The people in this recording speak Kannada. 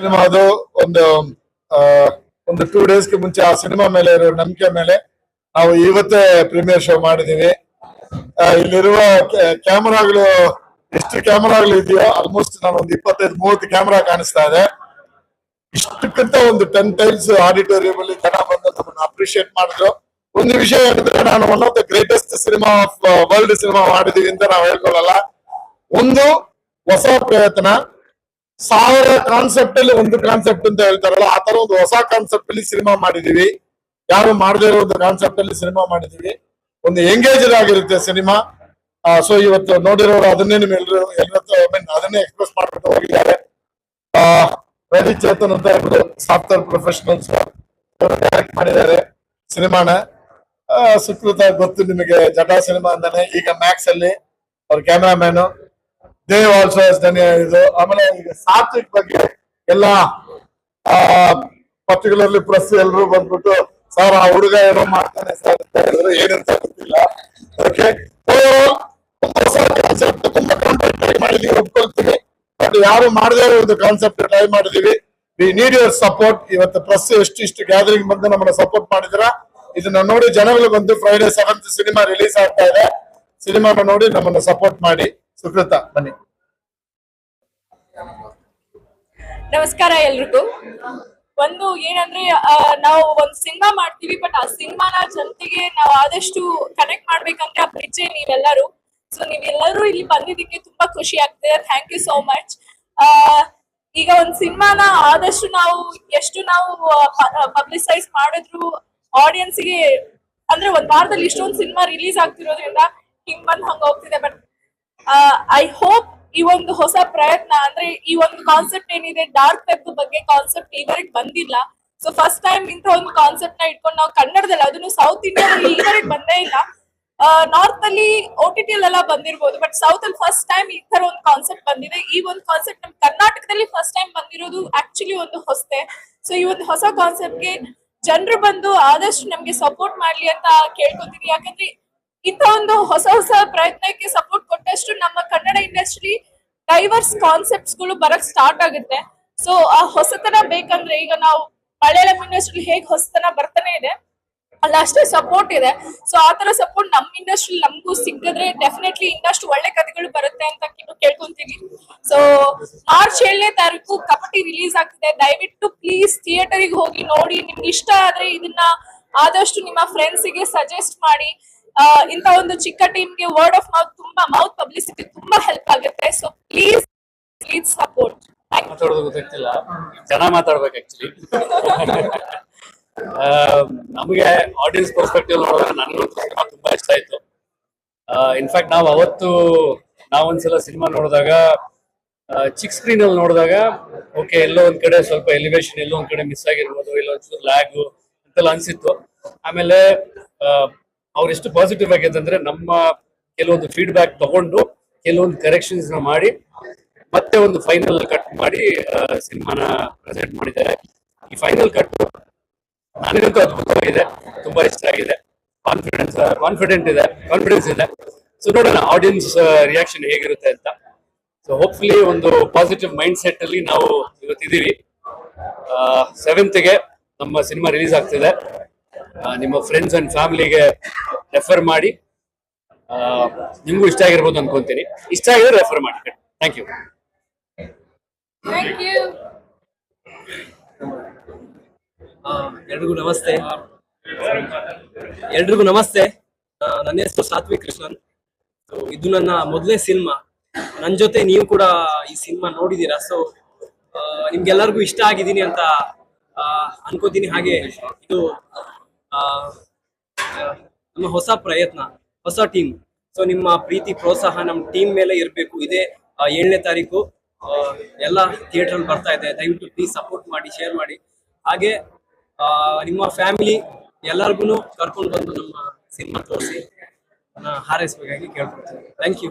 ಸಿನಿಮಾದು ಒಂದು ಆ, ಒಂದು ಟೂ ಡೇಸ್ಗೆ ಮುಂಚೆ ಆ ಸಿನಿಮಾ ಮೇಲೆ ಇರೋ ನಂಬಿಕೆ ಮೇಲೆ ನಾವು ಇವತ್ತೇ ಪ್ರೀಮಿಯರ್ ಶೋ ಮಾಡಿದೀವಿ ಇಲ್ಲಿರುವ ಕ್ಯಾಮರಾಗಳು ಎಷ್ಟು ಕ್ಯಾಮರಾಗಳು ಇದೆಯೋ ಆಲ್ಮೋಸ್ಟ್ ನಾನು ಒಂದು ಇಪ್ಪತ್ತೈದು ಮೂವತ್ತು ಕ್ಯಾಮರಾ ಕಾಣಿಸ್ತಾ ಇದೆ. ಇಷ್ಟಕ್ಕಿಂತ ಒಂದು ಟೆನ್ ಟೈಮ್ಸ್ ಆಡಿಟೋರಿಯಂ ಅಲ್ಲಿ ಜನ ಬಂದು ಅಪ್ರಿಶಿಯೇಟ್ ಮಾಡಿದ್ರು. ಒಂದು ವಿಷಯ ಹೇಳಿದ್ರೆ ನಾನು one of the greatest cinema of world cinema ಮಾಡಿದೀವಿ ಅಂತ ನಾವು ಹೇಳ್ಕೊಳ್ಳಲ್ಲ. ಒಂದು ಹೊಸ ಪ್ರಯತ್ನ. ಸಾವಿರ ಕಾನ್ಸೆಪ್ಟ್ ಅಲ್ಲಿ ಒಂದು ಕಾನ್ಸೆಪ್ಟ್ ಅಂತ ಹೇಳ್ತಾರಲ್ಲ, ಆ ತರ ಒಂದು ಹೊಸ ಕಾನ್ಸೆಪ್ಟ್ ಅಲ್ಲಿ ಸಿನಿಮಾ ಮಾಡಿದೀವಿ ಯಾರು ಮಾಡದೇ ಇರೋ ಒಂದು ಕಾನ್ಸೆಪ್ಟ್ ಅಲ್ಲಿ ಸಿನಿಮಾ ಮಾಡಿದೀವಿ ಒಂದು ಎಂಗೇಜ್ ಆಗಿರುತ್ತೆ ಸಿನಿಮಾ ಸೊ ಇವತ್ತು ನೋಡಿರೋರು ಅದನ್ನೇ ನಿಮ್ ಎಲ್ರು ಎಲ್ಲರ ಮೀನ್ ಅದನ್ನೇ ಎಕ್ಸ್ಪ್ರೆಸ್ ಮಾಡ್ಬಿಟ್ಟು ಹೋಗಿದ್ದಾರೆ. ರವಿ ಚೇತನ್ ಅಂತ ಇಬ್ರು ಸಾಫ್ಟ್ವೇರ್ ಪ್ರೊಫೆಷನಲ್ಸ್ ಡೈರೆಕ್ಟ್ ಮಾಡಿದ್ದಾರೆ ಸಿನಿಮಾನ ಸುಕೃತ ಗೊತ್ತು ನಿಮಗೆ, ಜಟಾ ಸಿನಿಮಾ ಅಂತಾನೆ. ಈಗ ಮ್ಯಾಕ್ಸ್ ಅಲ್ಲಿ, ಅವ್ರ ಕ್ಯಾಮ್ರಾಮ್ಯಾನು ದೇವ್ ಆಲ್ಸೋ ಇದು. ಆಮೇಲೆ ಈಗ ಸಾತ್ವಿಕ್ ಬಗ್ಗೆ ಎಲ್ಲ ಪರ್ಟಿಕ್ಯುಲರ್ಲಿ ಪ್ರೆಸ್ ಎಲ್ಲರೂ ಬಂದ್ಬಿಟ್ಟು, ಸರ್, ಆ ಹುಡುಗ ಏನೋ ಮಾಡ್ತಾನೆ ಸರ್ ಅಂತ ಹೇಳಿದ್ರು ಏನಂತ ಗೊತ್ತಿಲ್ಲ. ಓಕೆ ಹೊಸ ಕಾನ್ಸೆಪ್ಟ್ ತುಂಬಾ ಮಾಡಿದೀವಿ, ಒಪ್ಕೊಳ್ತೀವಿ. ಬಟ್ ಯಾರು ಮಾಡದೇ ಒಂದು ಕಾನ್ಸೆಪ್ಟ್ ಟ್ರೈ ಮಾಡಿದೀವಿ. ವಿ ನೀಡ್ ಯುವರ್ ಸಪೋರ್ಟ್ ಇವತ್ತು ಪ್ರೆಸ್ ಎಷ್ಟು ಇಷ್ಟು ಗ್ಯಾದರಿಂಗ್ ಬಂದು ನಮ್ಮನ್ನ ಸಪೋರ್ಟ್ ಮಾಡಿದ್ರ? ಇದನ್ನ ನೋಡಿ ಜನಗಳು ಬಂದು ಫ್ರೈಡೆ ಸೆವೆಂತ್ ಸಿನಿಮಾ ರಿಲೀಸ್ ಆಗ್ತಾ ಇದೆ. ಸಿನಿಮಾನ ನೋಡಿ ನಮ್ಮನ್ನ ಸಪೋರ್ಟ್ ಮಾಡಿ. ಸುಕೃತ, ಬನ್ನಿ. ನಮಸ್ಕಾರ ಎಲ್ರಿಗೂ. ಒಂದು ಏನಂದ್ರೆ ನಾವು ಒಂದು ಸಿನಿಮಾ ಮಾಡ್ತೀವಿ ಬಟ್ ಆ ಸಿನಿಮಾನ ಜನತೆಗೆ ನಾವು ಆದಷ್ಟು ಕನೆಕ್ಟ್ ಮಾಡ್ಬೇಕಂದ್ರೆ ಆ ಬ್ರಿಡ್ಜೆ ನೀವೆಲ್ಲರೂ. ಸೊ ನೀವೆಲ್ಲರೂ ಇಲ್ಲಿ ಬಂದಿದ್ದಕ್ಕೆ ತುಂಬಾ ಖುಷಿ ಆಗ್ತಿದೆ. ಥ್ಯಾಂಕ್ ಯು ಸೋ ಮಚ್ ಈಗ ಒಂದ್ ಸಿನಿಮಾನ ಆದಷ್ಟು ನಾವು, ಎಷ್ಟು ನಾವು ಪಬ್ಲಿಸೈಸ್ ಮಾಡಿದ್ರು ಆಡಿಯನ್ಸ್ಗೆ ಅಂದ್ರೆ ಒಂದ್ ವಾರದಲ್ಲಿ ಇಷ್ಟೊಂದು ಸಿನಿಮಾ ರಿಲೀಸ್ ಆಗ್ತಿರೋದ್ರಿಂದ ಹಿಂಗ್ ಬಂದ್ ಹಂಗ ಹೋಗ್ತಿದೆ. ಬಟ್ ಐ ಹೋಪ್ ಈ ಒಂದು ಹೊಸ ಪ್ರಯತ್ನ, ಅಂದ್ರೆ ಈ ಒಂದು ಕಾನ್ಸೆಪ್ಟ್ ಏನಿದೆ ಡಾರ್ಕ್ ವೆಬ್ ಬಗ್ಗೆ ಕಾನ್ಸೆಪ್ಟ್ ಈವರೆಗೆ ಬಂದಿಲ್ಲ. ಸೊ ಫಸ್ಟ್ ಟೈಮ್ ಇಂತ ಒಂದು ಕಾನ್ಸೆಪ್ಟ್ನ ಇಟ್ಕೊಂಡು ನಾವು ಕನ್ನಡದಲ್ಲಿ, ಅದನ್ನು ಸೌತ್ ಇಂಡಿಯಾದಲ್ಲಿ ಈವರೆಗೆ ಬಂದೇ ಇಲ್ಲ. ನಾರ್ತ್ ಅಲ್ಲಿ ಓ ಟಿ ಟಿ ಎಲ್ಲ ಬಂದಿರ್ಬೋದು ಬಟ್ ಸೌತ್ ಅಲ್ಲಿ ಫಸ್ಟ್ ಟೈಮ್ ಈ ತರ ಒಂದು ಕಾನ್ಸೆಪ್ಟ್ ಬಂದಿದೆ. ಈ ಒಂದು ಕಾನ್ಸೆಪ್ಟ್ ನಮ್ ಕರ್ನಾಟಕದಲ್ಲಿ ಫಸ್ಟ್ ಟೈಮ್ ಬಂದಿರೋದು ಆಕ್ಚುಲಿ ಒಂದು ಹೊಸತೆ. ಸೊ ಈ ಒಂದು ಹೊಸ ಕಾನ್ಸೆಪ್ಟ್ಗೆ ಜನರು ಬಂದು ಆದಷ್ಟು ನಮ್ಗೆ ಸಪೋರ್ಟ್ ಮಾಡ್ಲಿ ಅಂತ ಕೇಳ್ಕೊತೀನಿ. ಯಾಕಂದ್ರೆ ಇಂಥ ಒಂದು ಹೊಸ ಹೊಸ ಪ್ರಯತ್ನಕ್ಕೆ ಸಪೋರ್ಟ್ ಕೊಟ್ಟಷ್ಟು ನಮ್ಮ ಕನ್ನಡ ಇಂಡಸ್ಟ್ರಿ ಡೈವರ್ಸ್ ಕಾನ್ಸೆಪ್ಟ್ಸ್ಗಳು ಬರಕ್ ಸ್ಟಾರ್ಟ್ ಆಗುತ್ತೆ. ಸೊ ಆ ಹೊಸತನ ಬೇಕಂದ್ರೆ ಈಗ ನಾವು ಮಲಯಾಳಂ ಇಂಡಸ್ಟ್ರಿ ಹೇಗೆ ಹೊಸತನ ಬರ್ತಾನೆ ಇದೆ, ಅಲ್ಲ ಅಷ್ಟೇ ಸಪೋರ್ಟ್ ಇದೆ. ಸೊ ಆ ತರ ಸಪೋರ್ಟ್ ನಮ್ ಇಂಡಸ್ಟ್ರಿ ನಮಗೂ ಸಿಕ್ಕಿದ್ರೆ ಡೆಫಿನೆಟ್ಲಿ ಇನ್ನಷ್ಟು ಒಳ್ಳೆ ಕಥೆಗಳು ಬರುತ್ತೆ ಅಂತ ಕಿನ್ನು ಕೇಳ್ಕೊಂತೀನಿ ಸೊ ಮಾರ್ಚ್ ಏಳನೇ ತಾರೀಕು ಕಪಟಿ ರಿಲೀಸ್ ಆಗ್ತಿದೆ. ದಯವಿಟ್ಟು ಪ್ಲೀಸ್ ಥಿಯೇಟರಿಗೆ ಹೋಗಿ ನೋಡಿ. ನಿಮ್ಗೆ ಇಷ್ಟ ಆದ್ರೆ ಇದನ್ನ ಆದಷ್ಟು ನಿಮ್ಮ ಫ್ರೆಂಡ್ಸ್ಗೆ ಸಜೆಸ್ಟ್ ಮಾಡಿ. ಇಂತ ಒಂದು ಚಿಕ್ಕ ಟೀಮ್ಗೆ ವರ್ಡ್ ಆಫ್ ಮೌತ್ ತುಂಬಾ ಮೌತ್ ಪಬ್ಲಿಸಿಟಿ ತುಂಬಾ ಹೆಲ್ಪ್ ಆಗುತ್ತೆ. ಸೊ ಪ್ಲೀಸ್ ಪ್ಲೀಸ್ ಸಪೋರ್ಟ್ ಮಾತಾಡೋದು ಗೊತ್ತಿಲ್ಲ ಜನ ಮಾತಾಡ್ಬೇಕು ಆಕ್ಚುಲಿ ನಮಗೆ ಆಡಿಯನ್ಸ್ ಪರ್ಸ್ಪೆಕ್ಟಿವ್ ನೋಡಿದ್ರೆ ನನಗೂ ತುಂಬಾ ಇಷ್ಟ ಆಯ್ತು. ಇನ್ಫ್ಯಾಕ್ಟ್ ನಾವು ಅವತ್ತು ನಾವೊಂದ್ಸಲ ಸಿನಿಮಾ ನೋಡಿದಾಗ ಚಿಕ್ ಸ್ಕ್ರೀನ್ ಅಲ್ಲಿ ನೋಡಿದಾಗ ಓಕೆ ಎಲ್ಲೋ ಒಂದ್ ಕಡೆ ಸ್ವಲ್ಪ ಎಲಿವೇಶನ್ ಎಲ್ಲೋ ಒಂದ್ ಕಡೆ ಮಿಸ್ ಆಗಿರ್ಬೋದು ಇಲ್ಲ ಒಂಚೂರು ಲ್ಯಾಗು ಅಂತೆಲ್ಲ ಅನ್ಸಿತ್ತು. ಆಮೇಲೆ ಅವ್ರು ಎಷ್ಟು ಪಾಸಿಟಿವ್ ಆಗಿತ್ತಂದ್ರೆ ನಮ್ಮ ಕೆಲವೊಂದು ಫೀಡ್ಬ್ಯಾಕ್ ತಗೊಂಡು ಕೆಲವೊಂದು ಕರೆಕ್ಷನ್ಸ್ನ ಮಾಡಿ ಮತ್ತೆ ಒಂದು ಫೈನಲ್ ಕಟ್ ಮಾಡಿ ಸಿನಿಮಾನ ಪ್ರೆಸೆಂಟ್ ಮಾಡಿದ್ದಾರೆ. ಈ ಫೈನಲ್ ಕಟ್ ನನಗಂತೂ ಅದ್ಭುತವಾಗಿದೆ. ತುಂಬಾ ಇಷ್ಟ ಆಗಿದೆ. ಕಾನ್ಫಿಡೆನ್ಸ್ ಕಾನ್ಫಿಡೆಂಟ್ ಇದೆ ಕಾನ್ಫಿಡೆನ್ಸ್ ಇದೆ. ಸೊ ನೋಡೋಣ ಆಡಿಯನ್ಸ್ ರಿಯಾಕ್ಷನ್ ಹೇಗಿರುತ್ತೆ ಅಂತ. ಸೊ ಹೋಪ್ಫುಲಿ ಒಂದು ಪಾಸಿಟಿವ್ ಮೈಂಡ್ ಸೆಟ್ ಅಲ್ಲಿ ನಾವು ಇವತ್ತಿದ್ದೀವಿ. ಸೆವೆಂತ್ಗೆ ನಮ್ಮ ಸಿನಿಮಾ ರಿಲೀಸ್ ಆಗ್ತಿದೆ. ನಿಮ್ಮ ಫ್ರೆಂಡ್ಸ್ ಅಂಡ್ ಫ್ಯಾಮಿಲಿಗೆ ರೆಫರ್ ಮಾಡಿ. ನಿಮಗೂ ನಿಮ್ಗೂ ಇಷ್ಟ ಆಗಿರ್ಬೋದು ಅನ್ಕೊಂತೀನಿ. ಇಷ್ಟ ಆಗಿದ್ರೆ ರೆಫರ್ ಮಾಡಿ. ಥ್ಯಾಂಕ್ ಯು ಥ್ಯಾಂಕ್ ಯು ಆ, ಎಲ್ರಿಗೂ ನಮಸ್ತೆ. ಎಲ್ರಿಗೂ ನಮಸ್ತೆ. ಆ, ನನ್ನ ಹೆಸರು ಸಾತ್ವಿಕ್ ಕೃಷ್ಣನ್. ಇದು ನನ್ನ ಮೊದಲನೇ ಸಿನಿಮಾ. ನನ್ನ ಜೊತೆ ನೀವು ಕೂಡ ಈ ಸಿನಿಮಾ ನೋಡಿದೀರಾ. ಸೊ ನಿಮ್ಗೆಲ್ಲರಿಗೂ ಇಷ್ಟ ಆಗಿದ್ದೀನಿ ಅಂತ ಆ, ಅನ್ಕೋತೀನಿ. ಹಾಗೆ ಇದು ನಮ್ಮ ಹೊಸ ಪ್ರಯತ್ನ, ಹೊಸ ಟೀಮ್ ಸೊ ನಿಮ್ಮ ಪ್ರೀತಿ, ಪ್ರೋತ್ಸಾಹ ನಮ್ಮ ಟೀಮ್ ಮೇಲೆ ಇರಬೇಕು. ಇದೇ ಏಳನೇ ತಾರೀಕು. ಎಲ್ಲ ಥಿಯೇಟರ್ ಬರ್ತಾ ಇದೆ. ದಯವಿಟ್ಟು ಪ್ಲೀಸ್ ಸಪೋರ್ಟ್ ಮಾಡಿ ಶೇರ್ ಮಾಡಿ. ಹಾಗೆ ನಿಮ್ಮ ಫ್ಯಾಮಿಲಿ ಎಲ್ಲರಿಗೂ ಕರ್ಕೊಂಡು ಬಂದು ನಮ್ಮ ಸಿನಿಮಾ ತೋರಿಸಿ ಹಾರೈಸಬೇಕಾಗಿ ಕೇಳ್ಕೊಳ್ತೀನಿ. Thank you